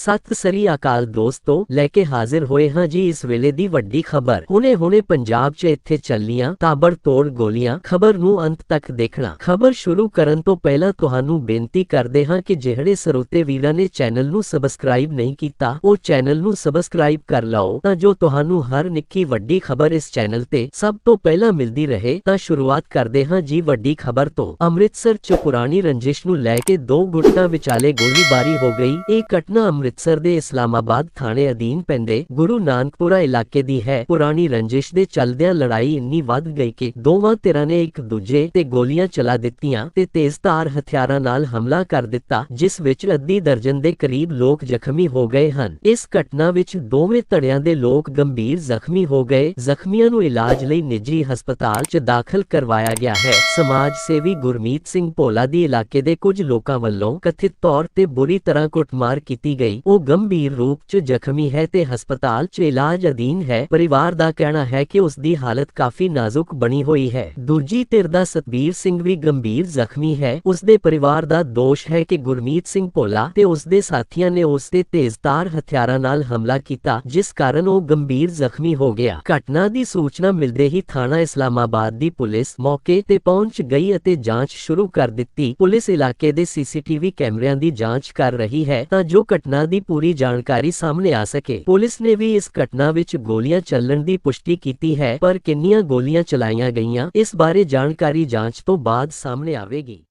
ਸਤਿ ਸ੍ਰੀ ਅਕਾਲ ਦੋਸਤੋ, ਲੈ ਕੇ ਹਾਜ਼ਰ ਹੋਏ ਹਾਂ ਜੀ ਇਸ ਵੇਲੇ ਦੀ ਵੱਡੀ ਖਬਰ। ਹੁਣੇ-ਹੁਣੇ ਪੰਜਾਬ 'ਚ ਇੱਥੇ ਚੱਲੀਆਂ ਤਾਬੜਤੋੜ ਗੋਲੀਆਂ। ਖਬਰ ਨੂੰ ਅੰਤ ਤੱਕ ਦੇਖਣਾ। ਖਬਰ ਸ਼ੁਰੂ ਕਰਨ ਤੋਂ ਪਹਿਲਾਂ ਤੁਹਾਨੂੰ ਬੇਨਤੀ ਕਰਦੇ ਹਾਂ ਕਿ ਜਿਹੜੇ ਸਰੋਤੇ ਵੀਰਾਂ ਨੇ ਚੈਨਲ ਨੂੰ ਸਬਸਕ੍ਰਾਈਬ ਨਹੀਂ ਕੀਤਾ, ਉਹ ਚੈਨਲ ਨੂੰ ਸਬਸਕ੍ਰਾਈਬ ਕਰ ਲਓ ਤਾਂ ਜੋ ਤੁਹਾਨੂੰ ਹਰ ਨਿੱਕੀ ਵੱਡੀ ਖਬਰ ਇਸ ਚੈਨਲ ਤੇ ਸਭ ਤੋਂ ਪਹਿਲਾਂ ਮਿਲਦੀ ਰਹੇ ਤਾਂ ਸ਼ੁਰੂਆਤ ਕਰਦੇ ਹਾਂ ਜੀ ਵੱਡੀ ਖਬਰ ਤੋਂ। ਅੰਮ੍ਰਿਤਸਰ 'ਚ ਪੁਰਾਣੀ ਰੰਜਿਸ਼ ਨੂੰ ਲੈ ਕੇ ਦੋ ਗੁੱਟਾਂ ਵਿਚਾਲੇ ਗੋਲੀਬਾਰੀ ਹੋ ਗਈ। ਇਹ ਘਟਨਾ ਅੰਮ੍ਰਿਤਸਰ ਦੇ ਇਸਲਾਮਾਬਾਦ ਥਾਣੇ ਅਧੀਨ ਪੈਂਦੇ ਗੁਰੂ ਨਾਨਕਪੁਰਾ ਇਲਾਕੇ ਦੀ ਹੈ। ਪੁਰਾਣੀ ਰੰਜਿਸ਼ ਦੇ ਚੱਲਦਿਆਂ ਲੜਾਈ ਇੰਨੀ ਵੱਧ ਗਈ ਕਿ ਦੋਵਾਂ ਧਿਰਾਂ ਨੇ ਇੱਕ ਦੂਜੇ ਤੇ ਗੋਲੀਆਂ ਚਲਾ ਦਿੱਤੀਆਂ ਤੇ ਤੇਜ਼ਧਾਰ ਹਥਿਆਰਾਂ ਨਾਲ ਹਮਲਾ ਕਰ ਦਿੱਤਾ, ਜਿਸ ਵਿੱਚ ਅੱਧੀ ਦਰਜਨ ਦੇ ਕਰੀਬ ਲੋਕ ਜ਼ਖਮੀ ਹੋ ਗਏ ਹਨ। ਇਸ ਘਟਨਾ ਵਿੱਚ ਦੋਵੇਂ ਧੜਿਆਂ ਦੇ ਲੋਕ ਗੰਭੀਰ ਜ਼ਖਮੀ ਹੋ ਗਏ। ਜ਼ਖਮੀਆਂ ਨੂੰ ਇਲਾਜ ਲਈ ਨਿੱਜੀ ਹਸਪਤਾਲ 'ਚ ਦਾਖਲ ਕਰਵਾਇਆ ਗਿਆ ਹੈ। ਸਮਾਜ ਸੇਵੀ ਗੁਰਮੀਤ ਸਿੰਘ ਭੋਲਾ ਦੀ ਇਲਾਕੇ ਦੇ ਕੁਝ ਲੋਕਾਂ ਵੱਲੋਂ ਕਥਿਤ ਤੌਰ ਤੇ ਬੁਰੀ ਤਰ੍ਹਾਂ ਕੁੱਟਮਾਰ ਕੀਤੀ ਗਈ। ਉਹ ਗੰਭੀਰ ਰੂਪ 'ਚ ਜ਼ਖਮੀ ਹੈ ਤੇ ਹਸਪਤਾਲ 'ਚ ਇਲਾਜ ਅਧੀਨ ਹੈ। ਪਰਿਵਾਰ ਦਾ ਕਹਿਣਾ ਹੈ ਕਿ ਉਸ ਦੀ ਹਾਲਤ ਕਾਫੀ ਨਾਜ਼ੁਕ ਬਣੀ ਹੋਈ ਹੈ। ਦੂਜੀ ਧਿਰ ਦਾ ਸਤਬੀਰ ਸਿੰਘ ਵੀ ਗੰਭੀਰ ਜ਼ਖਮੀ ਹੈ। ਉਸ ਦੇ ਪਰਿਵਾਰ ਦਾ ਦੋਸ਼ ਹੈ ਕਿ ਗੁਰਮੀਤ ਸਿੰਘ ਭੋਲਾ ਤੇ ਉਸ ਦੇ ਸਾਥੀਆਂ ਨੇ ਉਸ ਤੇ ਤੇਜ਼ਧਾਰ ਹਥਿਆਰਾਂ ਨਾਲ ਹਮਲਾ ਕੀਤਾ, ਜਿਸ ਕਾਰਨ ਉਹ ਗੰਭੀਰ ਜ਼ਖਮੀ ਹੋ ਗਿਆ। ਘਟਨਾ ਦੀ ਸੂਚਨਾ ਮਿਲਦੇ ਹੀ ਥਾਣਾ ਇਸਲਾਮਾਬਾਦ ਦੀ ਪੁਲਿਸ ਮੌਕੇ ਤੇ ਪਹੁੰਚ ਗਈ ਅਤੇ ਜਾਂਚ ਸ਼ੁਰੂ ਕਰ ਦਿੱਤੀ। ਪੁਲਿਸ ਇਲਾਕੇ ਦੇ ਸੀਸੀਟੀਵੀ ਕੈਮਰਿਆਂ ਦੀ ਜਾਂਚ ਕਰ ਰਹੀ ਹੈ ਤਾਂ ਜੋ ਘਟਨਾ ਘਟਨਾ ਦੀ ਪੂਰੀ ਜਾਣਕਾਰੀ ਸਾਹਮਣੇ ਆ ਸਕੇ। ਪੁਲਿਸ ਨੇ ਵੀ ਇਸ ਘਟਨਾ ਵਿੱਚ ਗੋਲੀਆਂ ਚੱਲਣ ਦੀ ਪੁਸ਼ਟੀ ਕੀਤੀ ਹੈ, ਪਰ ਕਿੰਨੀਆਂ ਗੋਲੀਆਂ ਚਲਾਈਆਂ ਗਈਆਂ, ਇਸ ਬਾਰੇ ਜਾਣਕਾਰੀ ਜਾਂਚ ਤੋਂ ਬਾਅਦ ਸਾਹਮਣੇ ਆਵੇਗੀ।